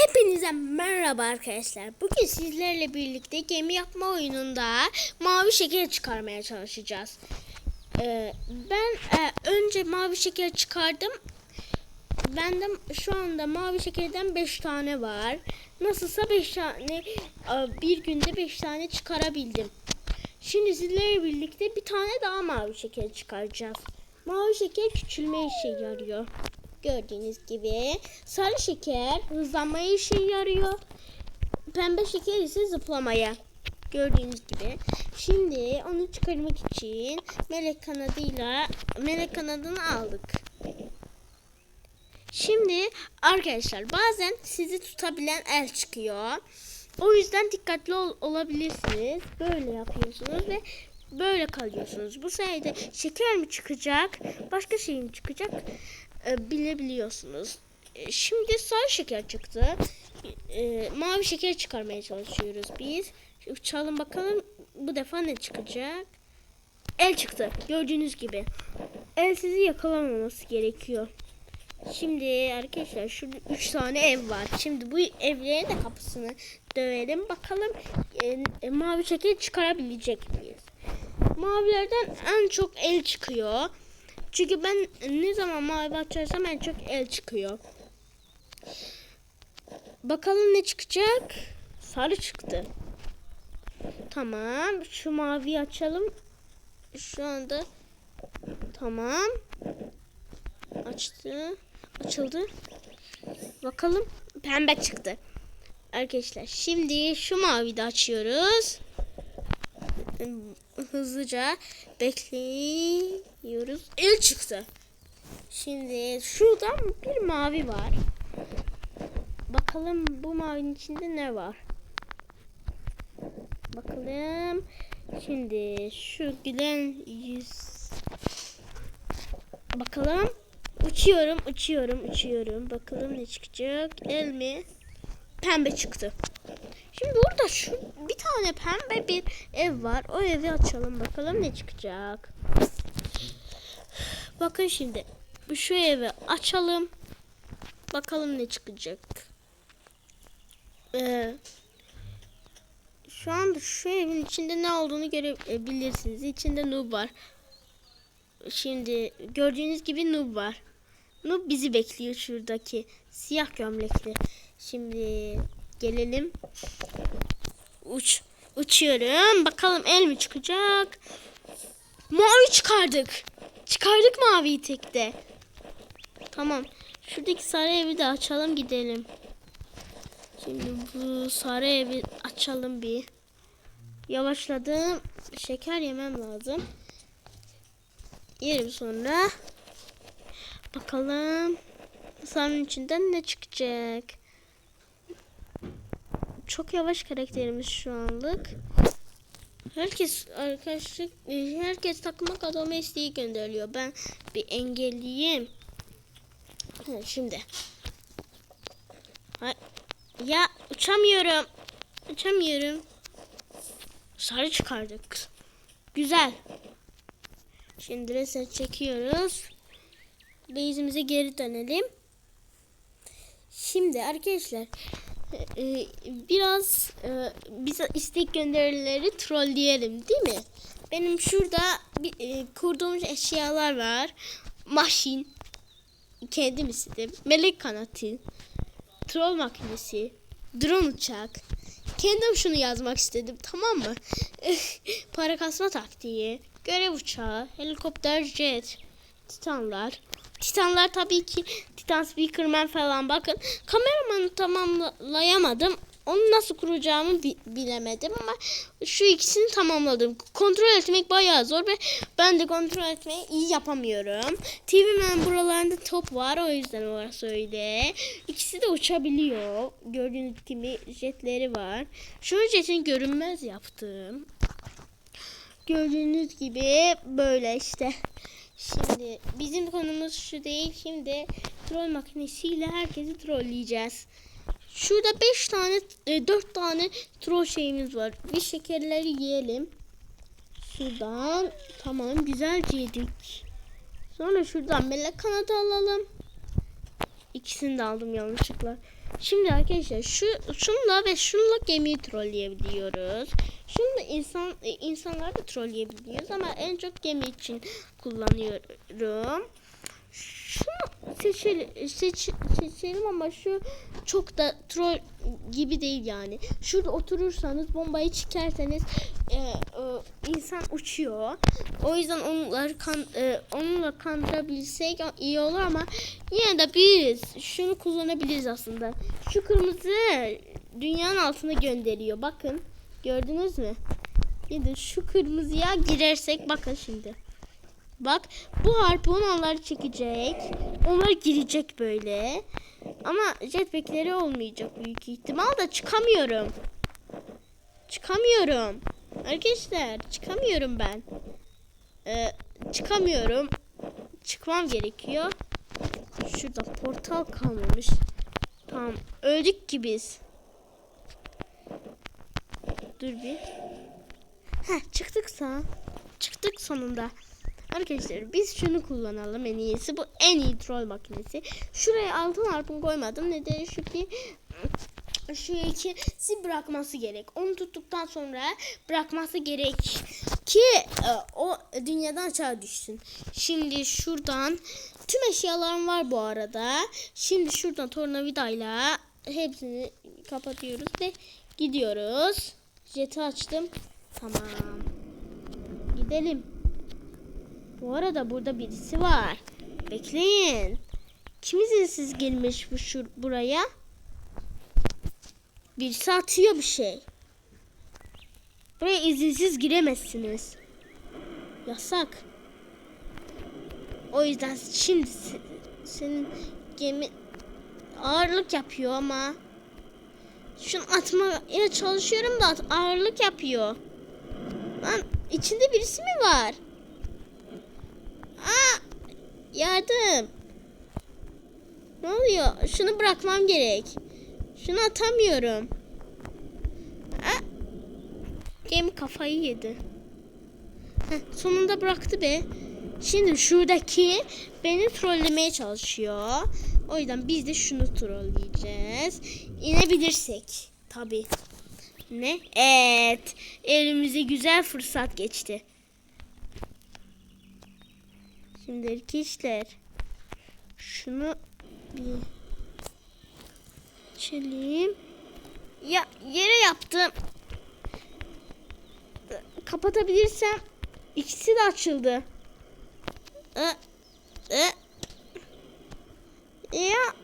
Hepinize merhaba arkadaşlar. Bugün sizlerle birlikte gemi yapma oyununda mavi şeker çıkarmaya çalışacağız. Ee, ben e, önce mavi şeker çıkardım. Bende şu anda mavi şekerden 5 tane var. Nasılsa 5 tane e, bir günde 5 tane çıkarabildim. Şimdi sizlerle birlikte bir tane daha mavi şeker çıkaracağız. Mavi şeker küçülme işe yarıyor. Gördüğünüz gibi sarı şeker hızlanmaya işe yarıyor. Pembe şeker ise zıplamaya. Gördüğünüz gibi. Şimdi onu çıkarmak için melek kanadıyla melek kanadını aldık. Şimdi arkadaşlar bazen sizi tutabilen el çıkıyor. O yüzden dikkatli ol- olabilirsiniz. Böyle yapıyorsunuz ve böyle kalıyorsunuz. Bu sayede şeker mi çıkacak, başka şey mi çıkacak e, bilebiliyorsunuz. E, Şimdi sarı şeker çıktı. E, mavi şeker çıkarmaya çalışıyoruz biz. Uçalım bakalım bu defa ne çıkacak. El çıktı. Gördüğünüz gibi. El sizi yakalamaması gerekiyor. Şimdi arkadaşlar şurada 3 tane ev var. Şimdi bu evlerin de kapısını dövelim. Bakalım e, e, mavi şeker çıkarabilecek miyiz? Mavilerden en çok el çıkıyor. Çünkü ben ne zaman mavi açarsam en çok el çıkıyor. Bakalım ne çıkacak? Sarı çıktı. Tamam. Şu maviyi açalım. Şu anda tamam. Açtı. Açıldı. Bakalım. Pembe çıktı. Arkadaşlar şimdi şu mavi de açıyoruz. Hızlıca bekliyoruz. El çıktı. Şimdi şuradan bir mavi var. Bakalım bu mavinin içinde ne var? Bakalım. Şimdi şu gülen yüz. Bakalım. Uçuyorum, uçuyorum, uçuyorum. Bakalım ne çıkacak? El mi? Pembe çıktı. Şimdi burada şu tane pembe bir ev var. O evi açalım bakalım ne çıkacak. Bakın şimdi. Bu şu evi açalım. Bakalım ne çıkacak. Ee, şu anda şu evin içinde ne olduğunu görebilirsiniz. İçinde noob var. Şimdi gördüğünüz gibi noob var. Noob bizi bekliyor şuradaki siyah gömlekli. Şimdi gelelim. Uç. Uçuyorum. Bakalım el mi çıkacak? Mavi çıkardık. Çıkardık maviyi tekte. Tamam. Şuradaki sarı evi de açalım gidelim. Şimdi bu sarı evi açalım bir. Yavaşladım. Şeker yemem lazım. Yerim sonra. Bakalım. Sarının içinden ne çıkacak? Çok yavaş karakterimiz şu anlık. Herkes arkadaşlık herkes takıma kadar mesleği gönderiliyor. Ben bir engelliyim. Şimdi. Ya uçamıyorum. Uçamıyorum. Sarı çıkardık. Güzel. Şimdi reset çekiyoruz. Base'imize geri dönelim. Şimdi arkadaşlar e, biraz e, bize istek gönderileri trolleyelim değil mi? Benim şurada bir, e, kurduğum eşyalar var. Maşin. Kendim istedim. Melek kanatı. Troll makinesi. Drone uçak. Kendim şunu yazmak istedim tamam mı? Para kasma taktiği. Görev uçağı. Helikopter jet. Titanlar. Titanlar tabii ki Titan Speakerman falan bakın. Kameramanı tamamlayamadım. Onu nasıl kuracağımı bi- bilemedim ama şu ikisini tamamladım. Kontrol etmek bayağı zor ve ben de kontrol etmeyi iyi yapamıyorum. TV Man buralarında top var o yüzden orası öyle. İkisi de uçabiliyor. Gördüğünüz gibi jetleri var. Şu jetin görünmez yaptım. Gördüğünüz gibi böyle işte. Şimdi bizim konumuz şu değil. Şimdi troll makinesiyle herkesi trolleyeceğiz. Şurada 5 tane, 4 tane troll şeyimiz var. Bir şekerleri yiyelim. Şuradan tamam güzelce yedik. Sonra şuradan melek kanadı alalım. İkisini de aldım yanlışlıkla. Şimdi arkadaşlar şu şunla ve şunla gemiyi trolleyebiliyoruz. Şunu da insan e, insanlar da trolleyebiliyoruz ama en çok gemi için kullanıyorum. Şunu seçelim, seç, seçelim ama şu çok da troll gibi değil yani. Şurada oturursanız bombayı çekerseniz e, e, insan uçuyor. O yüzden onları kan, e, onunla kandırabilsek iyi olur ama yine de biz şunu kullanabiliriz aslında. Şu kırmızı dünyanın altına gönderiyor. Bakın gördünüz mü? Ya da şu kırmızıya girersek bakın şimdi. Bak bu harpun onları çekecek. Onlar girecek böyle. Ama jetpackleri olmayacak büyük ihtimal da çıkamıyorum. Çıkamıyorum. Arkadaşlar çıkamıyorum ben. Ee, çıkamıyorum. Çıkmam gerekiyor. Şurada portal kalmamış. Tamam öldük ki biz. Dur bir. Heh çıktık sağ. Çıktık sonunda. Arkadaşlar biz şunu kullanalım en iyisi. Bu en iyi troll makinesi. Şuraya altın harpın koymadım. Neden şu ki şu ikisi bırakması gerek. Onu tuttuktan sonra bırakması gerek ki e, o dünyadan aşağı düşsün. Şimdi şuradan tüm eşyalarım var bu arada. Şimdi şuradan tornavidayla hepsini kapatıyoruz ve gidiyoruz. Jeti açtım. Tamam. Gidelim. Bu arada burada birisi var. Bekleyin. Kim izinsiz gelmiş bu şur buraya? Birisi atıyor bir şey. Buraya izinsiz giremezsiniz. Yasak. O yüzden şimdi se- senin gemi ağırlık yapıyor ama şunu atmaya çalışıyorum da ağırlık yapıyor. Lan içinde birisi mi var? Yardım. Ne oluyor? Şunu bırakmam gerek. Şunu atamıyorum. Aa, gemi kafayı yedi. Heh, sonunda bıraktı be. Şimdi şuradaki beni trollemeye çalışıyor. O yüzden biz de şunu trolleyeceğiz. İnebilirsek. Tabi. Ne? Evet. Elimize güzel fırsat geçti. Şimdi arkadaşlar şunu bir çelim. Ya yere yaptım. Kapatabilirsem ikisi de açıldı. Ee. Ya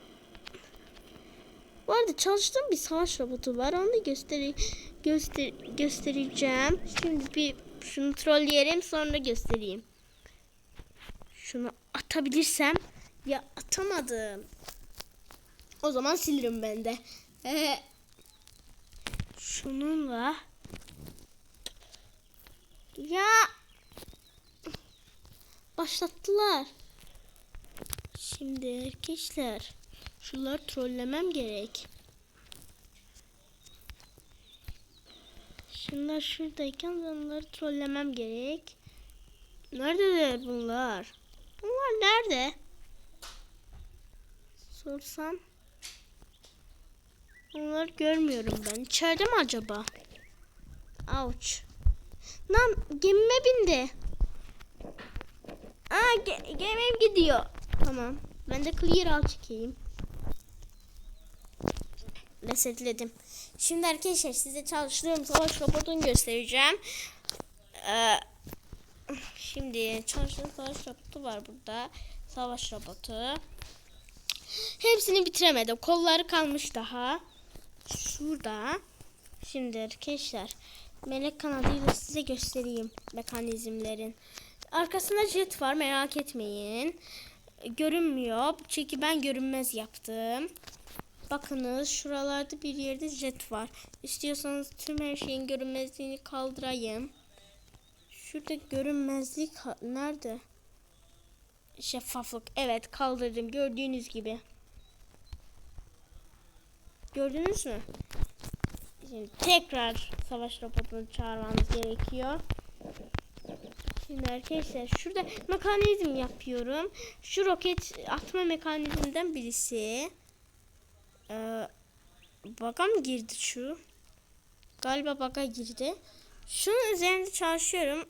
bu arada çalıştığım bir savaş robotu var. Onu da gösteri göster göstereceğim. Şimdi bir şunu trolleyelim sonra göstereyim. Şunu atabilirsem ya atamadım. O zaman silirim ben de. Ee, şununla ya başlattılar. Şimdi arkadaşlar şunları trollemem gerek. Şunlar şuradayken onları trollemem gerek. Nerede bunlar? Bunlar nerede? Sorsam. Onları görmüyorum ben. İçeride mi acaba? Ouch. Lan gemime bindi. Aa ge gemim gidiyor. Tamam. Ben de clear al çekeyim. Resetledim. Şimdi arkadaşlar size çalıştığım savaş robotunu göstereceğim. Ee, şimdi çalıştığım savaş robotu var burada. Savaş robotu. Hepsini bitiremedim. Kolları kalmış daha. Şurada. Şimdi arkadaşlar melek kanadıyla size göstereyim mekanizmlerin. Arkasında jet var merak etmeyin. Görünmüyor. Çünkü ben görünmez yaptım. Bakınız şuralarda bir yerde jet var. İstiyorsanız tüm her şeyin görünmezliğini kaldırayım. Şurada görünmezlik nerede? Şeffaflık. Evet kaldırdım gördüğünüz gibi. Gördünüz mü? Şimdi tekrar savaş robotunu çağırmamız gerekiyor. Şimdi arkadaşlar şurada mekanizm yapıyorum. Şu roket atma mekanizmden birisi. Ee, Baga mı girdi şu? Galiba baga girdi. Şunun üzerinde çalışıyorum.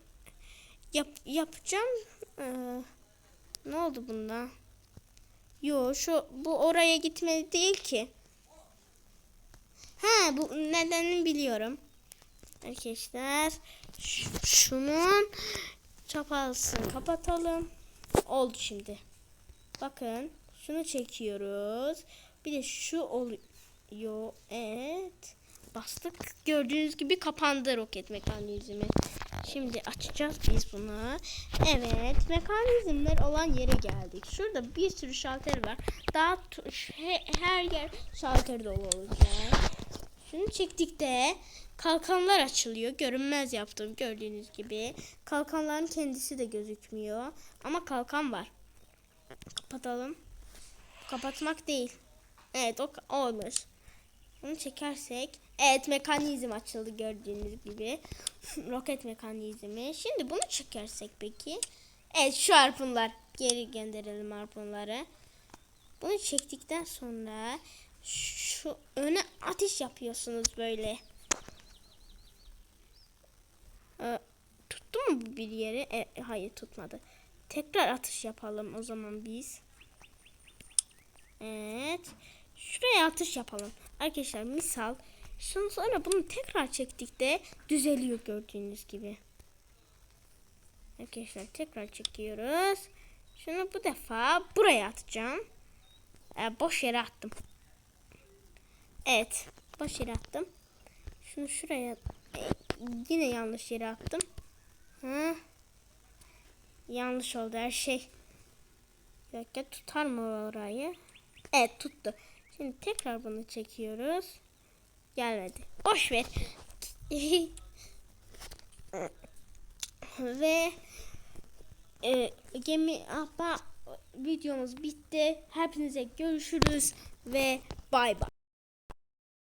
Yap, yapacağım. Ee, ne oldu bunda? Yo şu bu oraya gitmedi değil ki. Ha bu nedenini biliyorum. Arkadaşlar şunun çapalsını kapatalım. Oldu şimdi. Bakın şunu çekiyoruz. Bir de şu oluyor. Evet. Bastık. Gördüğünüz gibi kapandı roket mekanizmi. Şimdi açacağız biz bunu. Evet. Mekanizmler olan yere geldik. Şurada bir sürü şalter var. Daha her yer şalter dolu olacak. Şunu çektik de kalkanlar açılıyor. Görünmez yaptım gördüğünüz gibi. Kalkanların kendisi de gözükmüyor. Ama kalkan var. Kapatalım. Kapatmak değil. Evet o o olmuş. Bunu çekersek. Evet mekanizm açıldı gördüğünüz gibi. Roket mekanizmi. Şimdi bunu çekersek peki. Evet şu harpunlar. Geri gönderelim harpunları. Bunu çektikten sonra şu öne ateş yapıyorsunuz böyle. Ee, tuttu mu bir yeri? E, hayır tutmadı. Tekrar atış yapalım o zaman biz. Evet. Şuraya atış yapalım. Arkadaşlar misal. Şunu sonra bunu tekrar çektikte düzeliyor gördüğünüz gibi. Arkadaşlar tekrar çekiyoruz. Şunu bu defa buraya atacağım. Ee, boş yere attım. Evet. Boş yere attım. Şunu şuraya e, yine yanlış yere attım. Ha. Yanlış oldu her şey. Dakika tutar mı orayı? Evet tuttu. Şimdi tekrar bunu çekiyoruz. Gelmedi. Boş ver. Ve e, gemi ahba videomuz bitti. Hepinize görüşürüz ve bay bay.